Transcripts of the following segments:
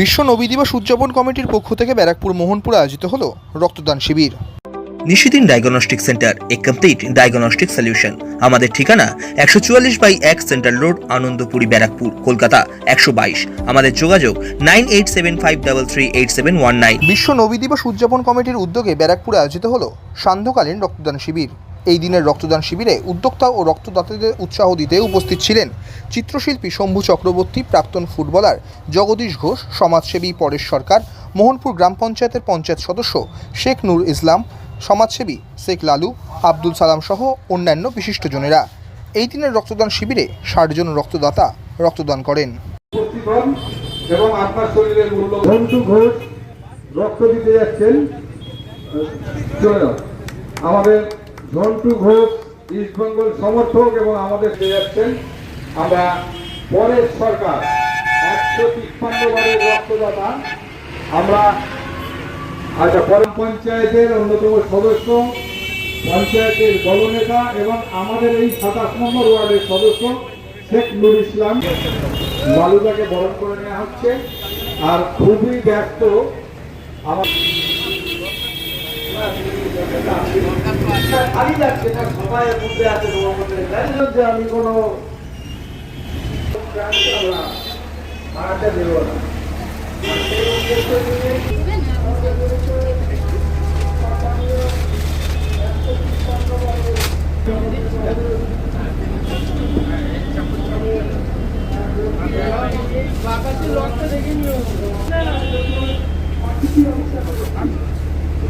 বিশ্ব নবী দিবস উদযাপন কমিটির পক্ষ থেকে ব্যারাকপুর মোহনপুরে আয়োজিত হলো রক্তদান শিবির। নিশিদিন ডায়াগনস্টিক সেন্টার এ কমপ্লিট ডায়াগনস্টিক সলিউশন। আমাদের ঠিকানা একশো চুয়াল্লিশ বাই এক সেন্ট্রাল রোড আনন্দপুরি ব্যারাকপুর কলকাতা একশো বাইশ। আমাদের যোগাযোগ nine eight seven five double three eight seven one nine. বিশ্ব নবী দিবস উদযাপন কমিটির উদ্যোগে ব্যারাকপুরে আয়োজিত হলো সান্ধ্যকালীন রক্তদান শিবির। এই দিনের রক্তদান শিবিরে উদ্যোক্তা ও রক্তদাতাদের উৎসাহ দিতে উপস্থিত ছিলেন চিত্রশিল্পী শম্ভু চক্রবর্তী প্রাক্তন ফুটবলার জগদীশ ঘোষ সমাজসেবী পরেশ সরকার মোহনপুর গ্রাম পঞ্চায়েতের পঞ্চায়েত সদস্য শেখ নূর ইসলাম সমাজসেবী শেখ লালু আব্দুল সালাম সহ অন্যান্য বিশিষ্টজনেরা এই দিনের রক্তদান শিবিরে ষাটজন রক্তদাতা রক্তদান করেন। এবং আপনার শরীরের মূল্য রক্ত দিতে যাচ্ছেন। আমাদের ঝন্টু ঘোষ ইস্টবেঙ্গল সমর্থক এবং আমাদের দিয়ে যাচ্ছেন আমরা পরেশ সরকার, একশো তিপ্পান্ন বারের রক্তদাতা, আমরা আচ্ছা পরে পঞ্চায়েতের অন্যতম সদস্য, পঞ্চায়েতের দলনেতা এবং আমাদের এই সাতাশ নম্বর ওয়ার্ডের সদস্য, শেখ নুর ইসলাম। লালুদাকে বরণ করে নেওয়া হচ্ছে। আর খুবই ব্যস্ত আমার খালি যাচ্ছে না সবাই মধ্যে আছে না যে আমি কোনো ভাড়াটা দেবো না।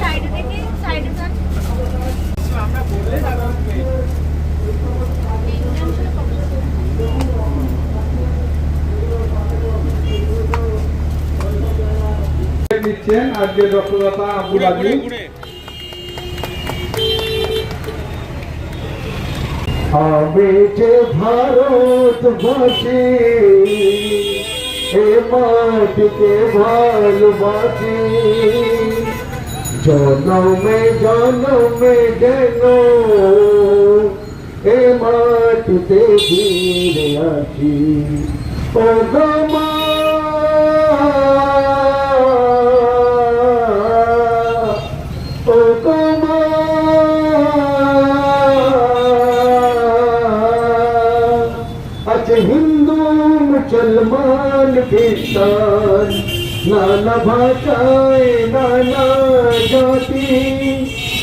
সাইডে থেকে সাইডে থাক নিচ্ছেন আজকে রক্তদাতা আব্দুল আজিজ আমি যে ভারতবাসী এ মাটিকে ভালোবাসি। জনমে জনমে যেন এ মাটিতে ফিরে আসি। ও গো খ্রিস্টান নানা ভাষায় নানা জাতি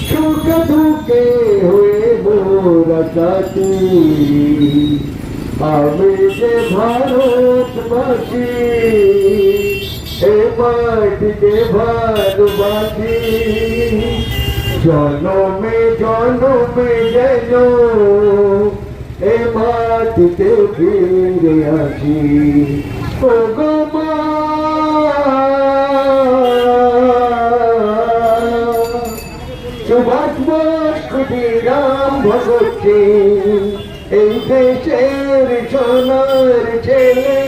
সুখে দুঃখে হয়ে মোরা জাতি আমি যে ভারতবাসী, এ মাটিকে ভালোবাসি। জনমে জনমে যেন এ মাটিতে ফিরে আসি। ও গো মা সুভাষ বোস ক্ষুদিরাম ভগৎ সিং এই দেশের সোনার ছেলে,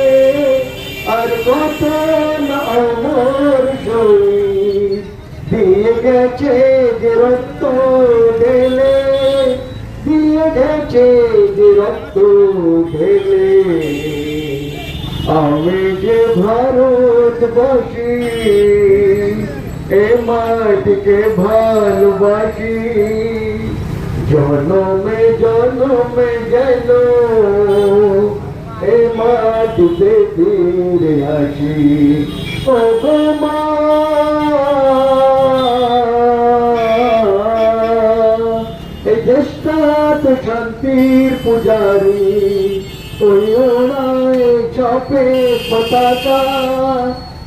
আর কত অমর শহীদ দিয়ে গেছে যে রক্ত ঢেলে, দিয়ে গেছে যে রক্ত ঢেলে। আমি যে ভারতবাসী এ মাটিকে ভালোবাসি। জনমে জনমে যেন এ মাটিতে ফিরে আসি। ও মা। এই দেশটা তো শান্তির পূজারি, ওই ওড়ায় চাপে পতাকা।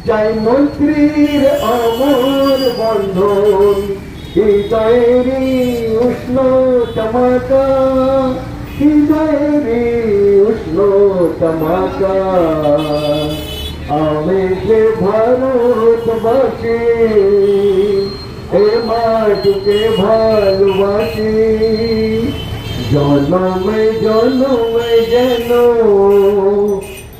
যাই মন্ত্রীর অমর বন্ধন হৃদয়েরই উষ্ণ টমাকা হৃদয়েরই উষ্ণ টমাকা আমি যে ভারতবাসী, এ মাটিকে ভালোবাসি। জন্মে জন্মে যেন